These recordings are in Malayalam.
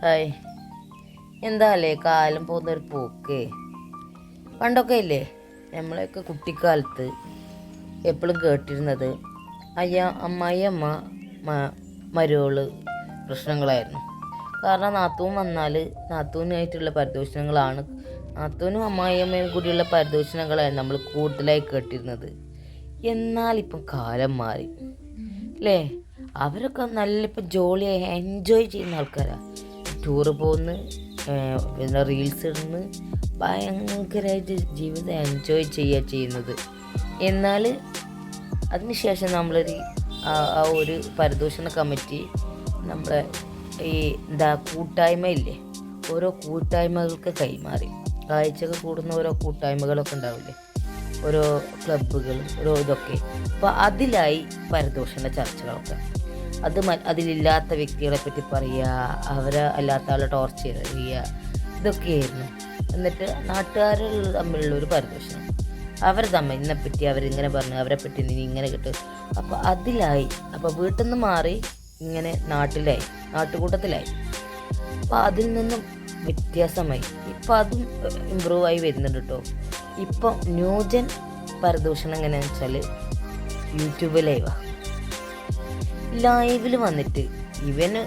ഹായ് എന്താ അല്ലേ കാലം പോകുന്നൊരു പോക്ക്? പണ്ടൊക്കെ ഇല്ലേ നമ്മളെയൊക്കെ കുട്ടിക്കാലത്ത് എപ്പോഴും കേട്ടിരുന്നത് അയ്യ അമ്മായി അമ്മ മ- മരുവൾ പ്രശ്നങ്ങളായിരുന്നു. കാരണം നാത്തൂൻ വന്നാൽ നാത്തൂനായിട്ടുള്ള പരിദൂഷണങ്ങളാണ് നാത്തൂനും അമ്മായിയമ്മയും കൂടിയുള്ള പരിദൂഷണങ്ങളായിരുന്നു നമ്മൾ കൂടുതലായി കേട്ടിരുന്നത്. എന്നാൽ ഇപ്പം കാലം മാറി. അല്ലേ അവരൊക്കെ നല്ല ഇപ്പം ജോളിയായി എൻജോയ് ചെയ്യുന്ന ആൾക്കാരാണ് ടൂറ് പോകുന്നു പിന്നെ റീൽസ് ഇടുന്നു ഭയങ്കരമായിട്ട് ജീവിതം എൻജോയ് ചെയ്യുക ചെയ്യുന്നത്. എന്നാൽ അതിനുശേഷം നമ്മളൊരു ആ ഒരു പരിദൂഷണ കമ്മിറ്റി നമ്മളെ ഈ എന്താ കൂട്ടായ്മ ഇല്ലേ? ഓരോ കൂട്ടായ്മകൾക്ക് കൈമാറി. കാഴ്ചകൾ കൂടുന്ന ഓരോ കൂട്ടായ്മകളൊക്കെ ഉണ്ടാവില്ലേ? ഓരോ ക്ലബ്ബുകൾ ഓരോ ഇതൊക്കെ. അപ്പോൾ അതിലായി പരിദൂഷണ ചർച്ചകളൊക്കെ. അത് അതിലില്ലാത്ത വ്യക്തികളെ പറ്റി പറയുക അവരെ അല്ലാത്ത ആളെ ടോർച്ചർ ചെയ്യുക ഇതൊക്കെയായിരുന്നു. എന്നിട്ട് നാട്ടുകാർ തമ്മിലുള്ള ഒരു പരിദോഷണം അവർ തമ്മിൽ ഇന്നെ പറ്റി അവരിങ്ങനെ പറഞ്ഞു അവരെ പറ്റി നീ ഇങ്ങനെ കിട്ടും. അപ്പോൾ അതിലായി. അപ്പോൾ വീട്ടിൽ നിന്ന് മാറി ഇങ്ങനെ നാട്ടിലായി നാട്ടുകൂട്ടത്തിലായി. അപ്പോൾ അതിൽ നിന്നും വ്യത്യാസമായി. ഇപ്പം അതും ഇമ്പ്രൂവ് ആയി വരുന്നുണ്ട് കേട്ടോ ഇപ്പം ന്യൂജൻ പരദൂഷണം എങ്ങനെയാണെന്ന് വെച്ചാൽ യൂട്യൂബ് ലൈവാണ് ലൈവിൽ വന്നിട്ട് ഇവന്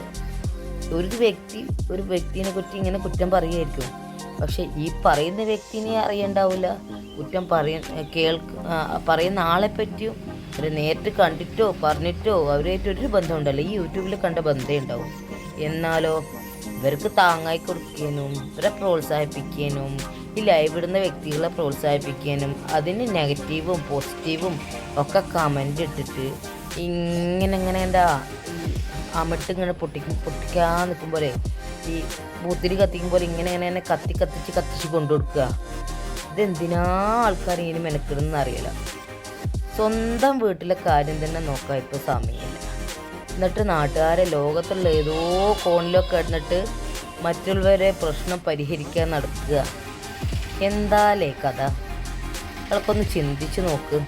ഒരു വ്യക്തി ഒരു വ്യക്തിനെ കുറ്റി ഇങ്ങനെ കുറ്റം പറയുമായിരിക്കും പക്ഷെ ഈ പറയുന്ന വ്യക്തിനെ അറിയണ്ടാവില്ല കുറ്റം പറയ കേൾക്ക പറയുന്ന ആളെ പറ്റിയും അവർ നേരിട്ട് കണ്ടിട്ടോ പറഞ്ഞിട്ടോ അവരുമായിട്ട് ഒരു ബന്ധം ഉണ്ടല്ലോ ഈ യൂട്യൂബിൽ കണ്ട ബന്ധമേ ഉണ്ടാവും. എന്നാലോ ഇവർക്ക് താങ്ങായി കൊടുക്കാനും ഇവരെ പ്രോത്സാഹിപ്പിക്കാനും ഈ ലൈവ് ഇടുന്ന വ്യക്തികളെ പ്രോത്സാഹിപ്പിക്കാനും അതിന് നെഗറ്റീവും പോസിറ്റീവും ഒക്കെ കമന്റ് ഇട്ടിട്ട് ഇങ്ങനെ ഇങ്ങനെ എന്താ അമിട്ട് ഇങ്ങനെ പൊട്ടിക്കും പൊട്ടിക്കാൻ നിൽക്കുമ്പോലെ ഈ ബൂത്തിരി കത്തിക്കും പോലെ ഇങ്ങനെ ഇങ്ങനെ തന്നെ കത്തി കത്തിച്ച് കത്തിച്ച് കൊണ്ടു കൊടുക്കുക ഇതെന്തിനാ ആൾക്കാർ ഇങ്ങനെ മെനക്കിടുന്ന അറിയില്ല. സ്വന്തം വീട്ടിലെ കാര്യം തന്നെ നോക്കാൻ ഇപ്പോൾ സമയമില്ല. എന്നിട്ട് നാട്ടുകാരെ ലോകത്തുള്ള ഏതോ കോണിലൊക്കെ ഇടന്നിട്ട് മറ്റുള്ളവരെ പ്രശ്നം പരിഹരിക്കാൻ നടക്കുക. എന്താലേ കഥ? അയാൾക്കൊന്ന് ചിന്തിച്ച് നോക്ക്.